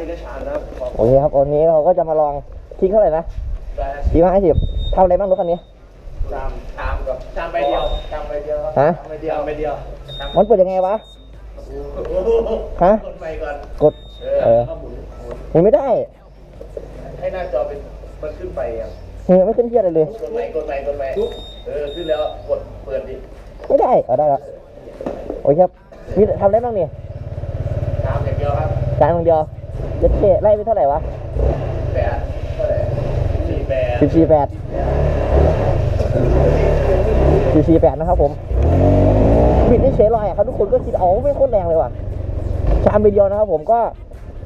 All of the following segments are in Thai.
ล่กระชานนะครับขอโอเคครับวันนี้เราก็จะมาลองทิ้งเท่าไหร่นะแต่ทิ้งมาให้สิบทำอะไรบ้างรถคันนี้ชามชามกับชามใบเดียวชามใบเดียวฮะชามใบเดียวใบเดียวชามมันเปิดยังไงวะฮะ กดไปก่อนกด เอเอออก็หมุนหมุนหมุนไม่ได้ให้หน้าจอเป็นมันขึ้นไปยังหมุนไม่ขึ้นเทียอะไรเลย กดไปกดไปกดไปเออขึ้นแล้วกดเปิดดิไม่ได้เอาได้แล้วโอเคครับมีทำอะไรบ้างนี่ชามอย่างเดียวครับจานอย่างเดียว เจ็ดเคไล่ไปเท่าไหร่วะแปดเท่าไหร่สี่แปดสิบสี่แปดสิบสี่แปดนะครับผมบิดนี่เฉยลอยอะครับทุกคนก็คิดเอาไม่โคตรแรงเลยว่ะชามไปเดียวนะครับผมก็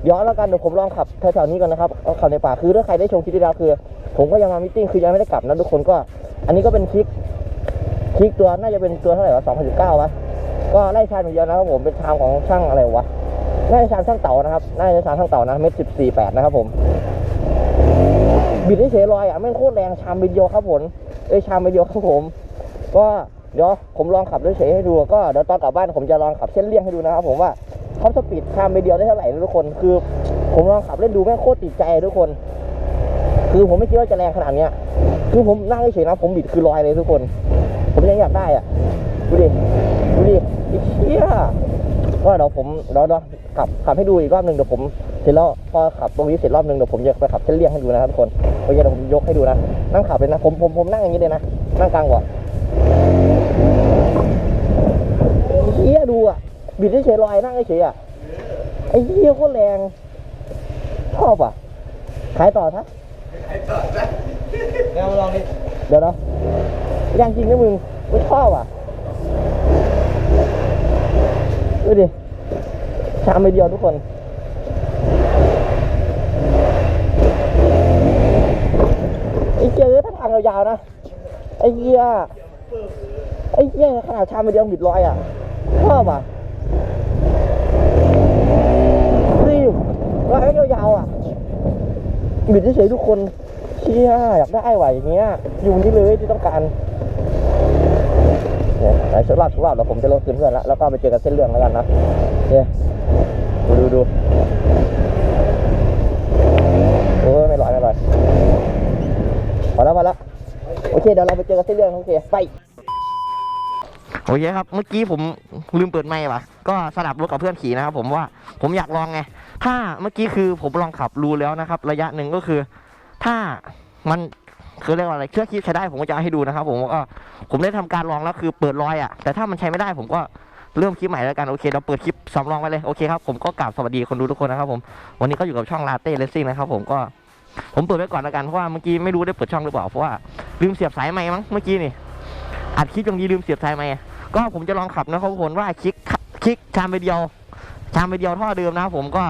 ย้อนแล้วกันเดี๋ยวผมลองขับแถวๆนี้ก่อนนะครับขับในป่าคือถ้าใครได้ชมคลิปที่แล้วคือ ผมก็ยังมามิทติ้งคือยังไม่ได้กลับนะทุกคนก็ อันนี้ก็เป็นคลิกคลิกตัวน่าจะเป็นตัวเท่าไหร่วะสองพันสิบเก้าวะก็ไล่ชามไปเดียวนะครับผมเป็นชามของช่างอะไรวะ น่าจะชามช่างเต่านะครับ น่าจะชามช่างเต่านะเม็ดสิบสี่แปดนะครับผม บิดให้เฉยลอยอะแม่งโคตรแรงชามบิดเดียวครับผมเอ้ยชามบิดเดียวครับผม ก็เดี๋ยวผมลองขับด้วยเฉยให้ดู ก็เดี๋ยวตอนกลับบ้านผมจะลองขับเส้นเลี่ยงให้ดูนะครับผมว่าท็อปสปีดชามบิดเดียวได้เท่าไหร่ทุกคน คือ ผมลองขับเล่นดูแม่งโคตรติดใจทุกคน คือผมไม่คิดว่าจะแรงขนาดเนี้ย คือผมนั่งเฉยนะผมบิดคือลอยเลยทุกคน ผมยังอยากได้อะดูดิดูดิอ้เชี่ย ก็เดี๋ยวผมเดี๋ยวเดี๋ยวขับขับให้ดูอีกรอบหนึ่งเดี๋ยวผมเสร็จแล้วพอขับตรงนี้เสร็จรอบหนึ่งเดี๋ยวผมจะไปขับเส้นเลี่ยงให้ดูนะครับทุกคนโอเคเดี๋ยวผมยกให้ดูนะนั่งขับเลยนะผมผมผมนั่งอย่างนี้เลยนะนั่งกลางเบาะเฮียดูอะบิดเฉยลอยนั่งเฉยอะไอ้เฮียโคตรแรงชอบอะขายต่อซะเดี๋ยวลองดิเดี๋ยวนะแรงจริงนะมึงไม่ชอบอะ ดูดิชามไปเดียวทุกคนไอ้เจ้าถ้าทางยาวๆนะไอ้เหี้ยไอ้เหี้ยขนาดชามไปเดียวบิดลอยอะชอบอะรีบลอยยาวๆอะบิดเฉยๆทุกคนเชี่ยอยากได้ไหวอย่างเงี้ยอยู่นี่เลยที่ต้องการ เนี่ยไหนสักรอบสักรอบแล้วผมจะลงคืนเพื่อนละแล้วก็ไปเจอกันเส้นเรื่องแล้วกันนะเนี่ยดูดูดูโอ้ไม่ลอยไม่ลอยพอแล้วพอแล้วโอเคเดี๋ยวเราไปเจอกันเส้นเรื่องโอเคไปโอเคครับ เมื่อกี้ผมลืมเปิดไมค์ว่ะ ก็สลับรถกับเพื่อนขี่นะครับผมว่าผมอยากลองไง ถ้าเมื่อกี้คือผมลองขับรู้แล้วนะครับ ระยะหนึ่งก็คือ ถ้ามัน คือเรียกว่าอะไรเครื่องคิดใช้ได้ผมก็จะให้ดูนะครับผมก็ผมได้ทำการลองแล้วคือเปิดรอยอะแต่ถ้ามันใช้ไม่ได้ผมก็เริ่มคลิปใหม่แล้วกันโอเคเราเปิดคลิปสำรองไว้เลยโอเคครับผมก็กราบสวัสดีคนดูทุกคนนะครับผมวันนี้ก็อยู่กับช่องลาเต้เลสซิ่งนะครับผมก็ผมเปิดไว้ก่อนแล้วกันเพราะว่าเมื่อกี้ไม่รู้ได้เปิดช่องหรือเปล่าเพราะว่าลืมเสียบสายไม้มั้งเมื่อกี้นี่อัดคลิปอย่างดีลืมเสียบสายไม้ก็ผมจะลองขับนะครับทุกคนว่าคลิกคลิกชามไปเดียวชามไปเดียวท่อเดิมนะครับผมก็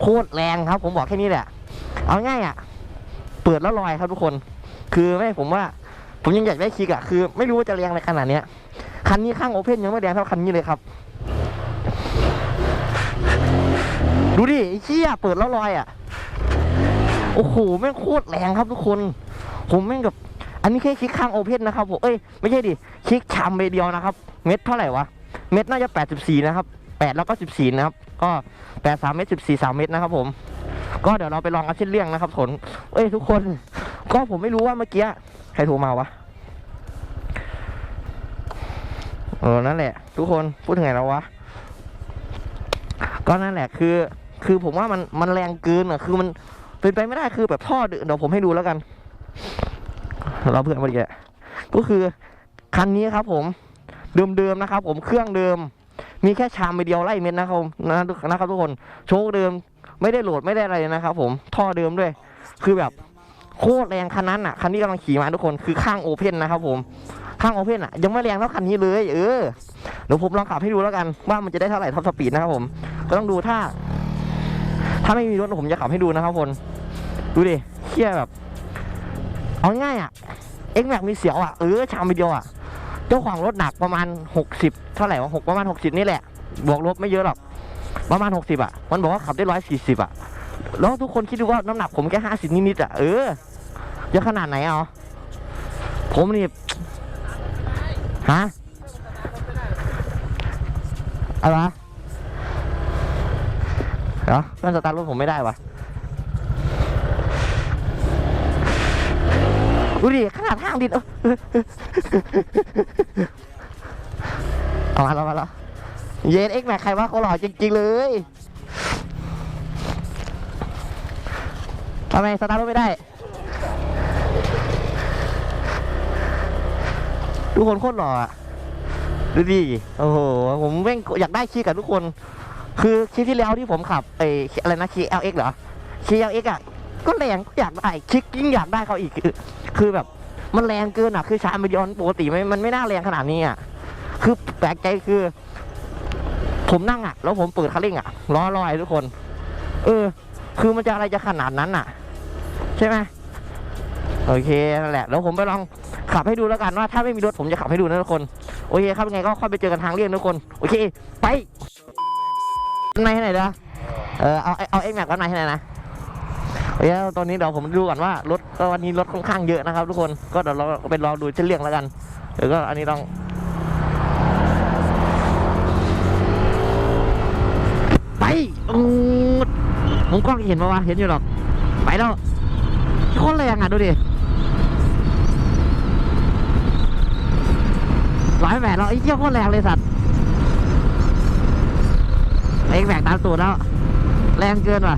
โคตรแรงครับ ผมบอกแค่นี้แหละเอาง่ายอะเปิดแล้วลอยครับทุกคน คือไม่ผมว่า ผมยังอยากได้คลิกอะคือ ไม่รู้ว่าจะแรงอะไรขนาดเนี้ยคันนี้ข้างโอเพ่นยังไม่แรงเท่าคันนี้เลยครับ ดูดิไอ้เชี่ยเปิดแล้วลอยอะโอ้โหแม่งโคตรแรงครับทุกคน ผมแม่งแบบอันนี้แค่คลิกข้างโอเพ่นนะครับผมเอ้ยไม่ใช่ดิคลิกชามเบเดียวนะครับ เม็ดเท่าไหร่วะเม็ดน่าจะแปดสิบสี่นะครับแปดแล้วก็สิบสี่นะครับ ก็แปดสามเม็ดสิบสี่สามเม็ดนะครับผม ก็เดี๋ยวเราไปลองกันเส้นเรื่องนะครับผลเอ้ยทุกคน ก็ผมไม่รู้ว่าเมื่อกี้ใครโทรมาวะเออนั่นแหละ ทุกคนพูดถึงไงแล้ววะก็นั่นแหละคือ คือผมว่ามันมันแรงเกินอะ คือมันเป็นไปไม่ได้คือแบบท่อเดี๋ยวผมให้ดูแล้วกัน เราเพื่อนมาดีแกก็คือคันนี้ครับ ผมเดิมๆนะครับ ผมเครื่องเดิม มีแค่ชามไปเดียวไล่เม็ดนะครับนะนะครับทุกคนโชคเดิมไม่ได้โหลดไม่ได้อะไรนะครับ ผมท่อเดิมด้วย คือแบบ โคตรแรงคันนั้นอะคันที่กำลังขี่มาทุกคนคือข้างโอเพ่นนะครับผมข้างโอเพ่นอะยังไม่แรงเท่าคันนี้เลยเออเดี๋ยวผมลองขับให้ดูแล้วกันว่ามันจะได้เท่าไหร่ท็อปสปีดนะครับผม ก็ต้องดูถ้า ถ้าไม่มีรถผมจะขับให้ดูนะครับคนดูดิเชี่ยแบบเอาง่ายอะเอ็กแม็กมีเสียวอะเออชามวิดีโออะเจ้าของรถหนักประมาณหกสิบเท่าไหร่วะหกประมาณหกสิบนี่แหละ บวกลบไม่เยอะหรอก ประมาณหกสิบอะ มันบอกว่าขับได้ร้อยสี่สิบอะ แล้วทุกคนคิดดูว่าน้ำหนักผมแค่ห้าสิบนิดๆอะเออเยอะขนาดไหนอะผมนี่ฮะอะไรเดี๋ยวเพื่อนสตาร์ทรถผมไม่ได้วะดูดิขนาดทางดินเออเอามาแล้วมาแล้วเย็นเอ็กแม็กใครว่าเขาหล่อจริงๆเลย ทำไมสตาร์ทรถไม่ได้ ทุกคนโคตรหล่ออะดูดิโอ้โห ผมแม่งอยากได้คีกับทุกคน คือคลิปที่แล้วที่ผมขับไอ้อะไรนะคี LX เหรอคี LX อะ ก็แรงก็อยากได้คิกยิ่งอยากได้เขาอีก คือคือแบบมันแรงเกินอะ คือชาร์มยอนปกติไม่มันไม่น่าแรงขนาดนี้อะ คือแปลกใจคือ ผมนั่งอะ แล้วผมเปิดคันเร่งอะล้อลอยทุกคน เออ คือมันจะอะไรจะขนาดนั้นอะ ใช่ไหมโอเคนั่นแหละแล้วผมไปลองขับให้ดูแล้วกันว่าถ้าไม่มีรถผมจะขับให้ดูนะทุกคน โอเคครับยังไงก็ค่อยไปเจอกันทางเลี่ยงทุกคน โอเค ไปในให้ไหนเด้อเออเอาเอาเอ็กแม็กกันในให้ไหนอยนะโอเคตอนนี้เดี๋ยวผมดูก่อนว่ารถวันนี้รถค่อนข้างเยอะนะครับทุกคนก็เดี๋ยวเราไปรอดูเช่นเลี่ยงแล้วกันเดี๋ยวก็อันนี้ต้องไปอืดผมกล้องเห็นปะวะเห็นอยู่หรอกไปแล้ว โคตรแรงอะ ดูดิร้อยแปดแล้วไอ้เหี้ยโคตรแรงเลยสัตว์เองแบกตามตูดแล้ว แรงเกินว่ะ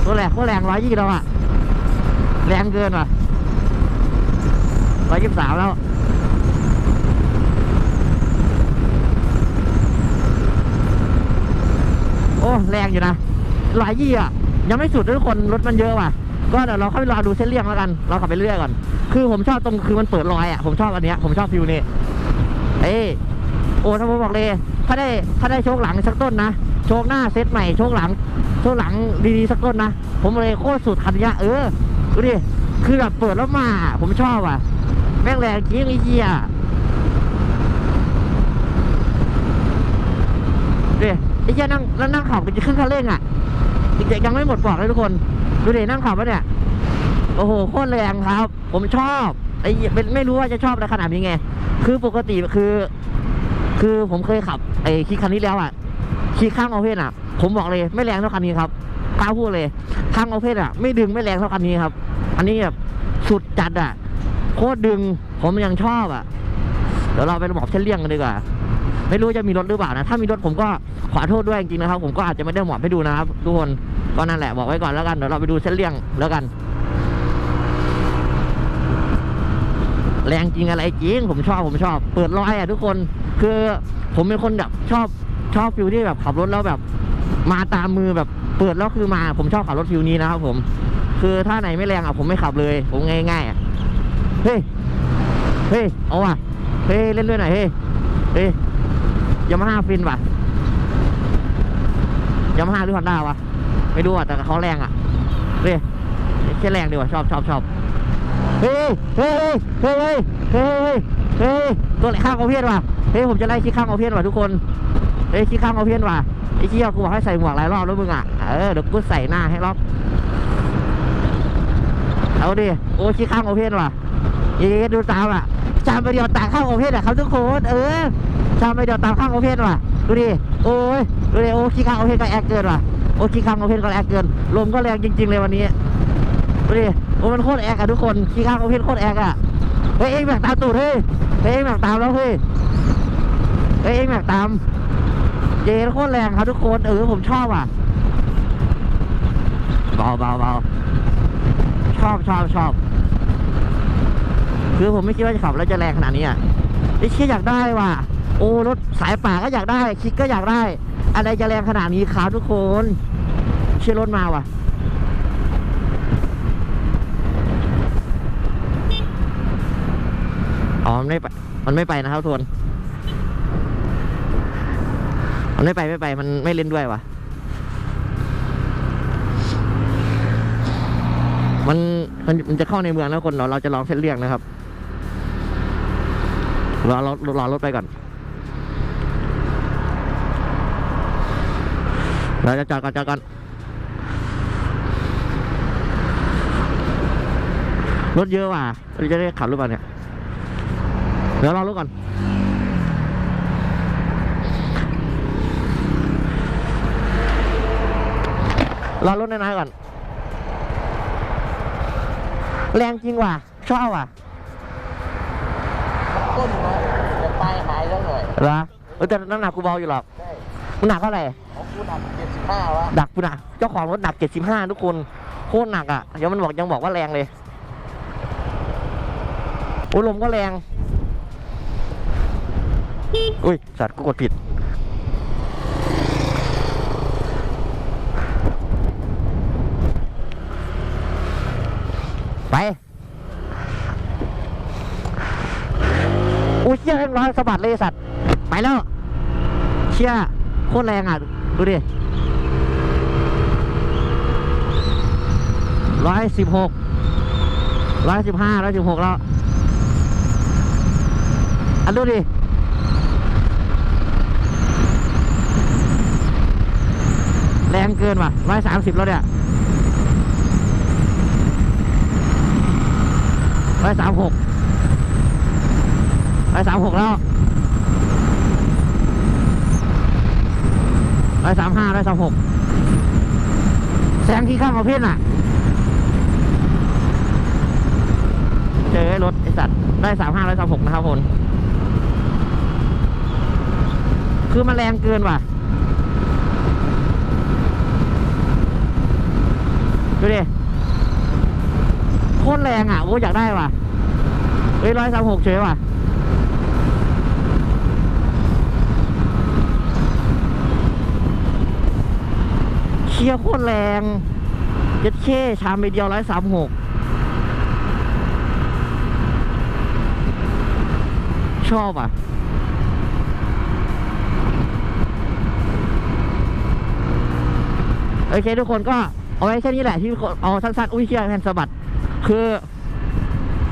โคตรแรงโคตรแรงร้อยยี่แล้วอะ แรงเกินว่ะร้อยยี่สิบสามแล้วโอ้แรงอยู่นะร้อยยี่อะยังไม่สุดด้วยทุกคนรถมันเยอะว่ะ ก็เดี๋ยวเราเข้าไปรอดูเส้นเลี่ยงแล้วกัน เราขับไปเรื่อยก่อน คือผมชอบตรงคือมันเปิดรอยอะ ผมชอบอันเนี้ย ผมชอบฟิวนี้เอ้ยโอ้ถ้านผมบอกเลย ถ้าได้ ถ้าได้โชคหลังสักต้นนะ โชคหน้าเซตใหม่ โชคหลัง โชคหลังดีๆสักต้นนะ ผมเลยโคตรสุดคันเนี้ยเออ ดูดิ คือแบบเปิดแล้วมา ผมชอบอะ แม่งแรงจริงไอ้เหี้ยดูดิไอ้เหี้ยนั่งแล้วนั่งขับกันจะขึ้นคันเร่งอะยังยังไม่หมดปลอกเลยทุกคน ดูดินั่งขับวะเนี่ย โอ้โหโคตรแรงครับ ผมชอบไอ้เหี้ยเป็นไม่รู้ว่าจะชอบอะไรขนาดนี้ไง คือปกติคือ คือผมเคยขับไอ้คีคันนี้แล้วอะคีข้างโอเพนอะ ผมบอกเลยไม่แรงเท่าคันนี้ครับกล้าพูดเลย ข้างโอเพนอะ ไม่ดึงไม่แรงเท่าคันนี้ครับ อันนี้แบบสุดจัดอะ โคตรดึงผมยังชอบอะ เดี๋ยวเราไปบอกเช่นเลี่ยงกันดีกว่า ไม่รู้จะมีรถหรือเปล่านะ ถ้ามีรถผมก็ขอโทษด้วยจริงๆนะครับ ผมก็อาจจะไม่ได้หมอบให้ดูนะครับทุกคนก็นั่นแหละบอกไว้ก่อนแล้วกันเดี๋ยวเราไปดูเส้นเลี่ยงแล้วกัน แรงจริงอะไรจริงผมชอบผมชอบ เปิดร้อยอะทุกคนคือผมเป็นคนแบบชอบชอบฟิลที่แบบขับรถแล้วแบบ มาตามมือแบบเปิดแล้วคือมาผมชอบขับรถฟิลนี้นะครับ ผม คือถ้าไหนไม่แรงอะผมไม่ขับเลย ผมง่ายๆอะเฮ้ยเฮ้ยเอาว่ะเฮ้ยเล่นด้วยหน่อยเฮ้ยเฮ้ย ยามาฮ่าฟินว่ะยามาฮ่าหรือฮอนด้าวะไม่รู้อะแต่เขาแรงอะเฮ้ยแค่แรงดีว่ะชอบชอบชอบเฮ้ยเฮ้ยเฮ้ยเฮ้ยเฮ้ยตัวไหนข้างเอาเพี้ยนว่ะเฮ้ยผมจะไล่ขี้ข้างเอาเพี้ยนว่ะทุกคนเฮ้ยขี้ข้างเอาเพี้ยนว่ะไอ้เชี่ยกูบอกให้ใส่หมวกหลายรอบแล้วมึงอะเออเดี๋ยวกูใส่หน้าให้รอบเอาดิโอ้ขี้ข้างเอาเพี้ยนว่ะเย้ดูตามอะจามไปเดียวตาข้างเอาเพี้ยนอะครับทุกคนเออ จามไปเดียวตามข้างเอเพนว่ะดูดิโอ้ยดูดิโอ้ขี้ข้างเอเพนก็แอคเกินว่ะโอ้ขี้ข้างเอเพนก็แอคเกินลมก็แรงจริง ๆ เลยวันนี้ดูดิโอ้มันโคตรแอคอะทุกคนขี้ข้างโอเพนโคตรแอคอะเฮ้ยเองแบบตามตูดเฮ้ยเฮ้ยเองแบบตามแล้วเฮ้ยเฮ้ยเองแบบตามเจนโคตรแรงครับทุกคนเออผมชอบอะเบาเบาเบาชอบชอบชอบคือผมไม่คิดว่าจะขับแล้วจะแรงขนาดนี้อะไอ้เชี่ยอยากได้ว่ะ อ้รถสายป่าก็อยากได้ คิกก็อยากได้ อะไรจะแรงขนาดนี้ครับทุกคนเชี่ยรถมาว่ะอ๋อมันไม่ไปมันไม่ไปนะครับทุกคนมันไม่ไปไม่ไปมันไม่เล่นด้วยวะมันมันมันจะเข้าในเมืองแล้วคนเราเราจะลองเส้นเลี่ยงนะครับรอรถรอรถไปก่อน เราจะจอดก่อนจอดก่อนรถเยอะว่ะเราจะได้ขับรถป่ะเนี่ยเดี๋ยวรอรู้ก่อนถรอรถน้อยๆก่อน แรงจริงว่ะ ชอบว่ะต้นมาจะปลายหายแล้วหน่อยเหรอเออแต่น้ำหนักกูเบาอยู่หรอกใช่มึงหนักเท่าไหรู่หนักเจ็ดสิบห้าวะดักกูหนักเจ้าของรถหนักเจ็ดสิบห้าทุกคนโคตรหนักอะเดี๋ยวมันบอกยังบอกว่าแรงเลยโอ้ลมก็แรงอุ้ยสัตว์กูกดผิดไปอุ้ยเชี่ยเร่งร้อยสะบัดเลยสัตว์ไปแล้วเชี่ยโคตรแรงอะ ดูดิร้อยสิบหกร้อยสิบห้าร้อยสิบหกแล้ว อันดูดิแรงเกินว่ะร้อยสามสิบแล้วเนี่ยร้อยสามหกร้อยสามหกแล้ว ร้อยสามห้าร้อยสามหกแสงที่ข้ามประเภทน่ะ เจอรถไอสัตว์ได้สามห้าร้อยสามหกนะครับผมคือมันแรงเกินว่ะ ดูดิ โคตรแรงอะ โอ้อยากได้ว่ะเฮ้ยร้อยสามหกเฉยว่ะ เชียโคตรแรงเจ็ดเคชามไปเดียวร้อยสามหกชอบอะโอเคทุกคนก็เอาไว้แค่นี้แหละที่เอาสั้นๆอุ้ยเชี่ยแผ่นสะบัด คือ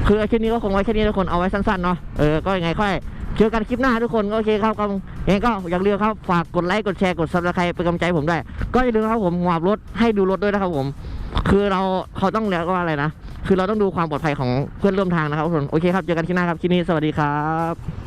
คือคลิปนี้ก็คงไว้แค่นี้ทุกคนเอาไว้สั้นๆเนาะเออก็ยังไงค่อย เจอกันคลิปหน้าทุกคนก็โอเคครับก็ยังไงก็อย่าลืมครับฝากกดไลค์กดแชร์กดซับสไครป์เป็นกำลังใจผมด้วย ก็อย่าลืมครับผมหมอบรถให้ดูรถด้วยนะครับผม คือเราเขาต้องเรียกว่าอะไรนะ คือเราต้องดูความปลอดภัยของเพื่อนร่วมทางนะครับทุกคนโอเคครับเจอกันคลิปหน้าครับคลิปนี้สวัสดีครับ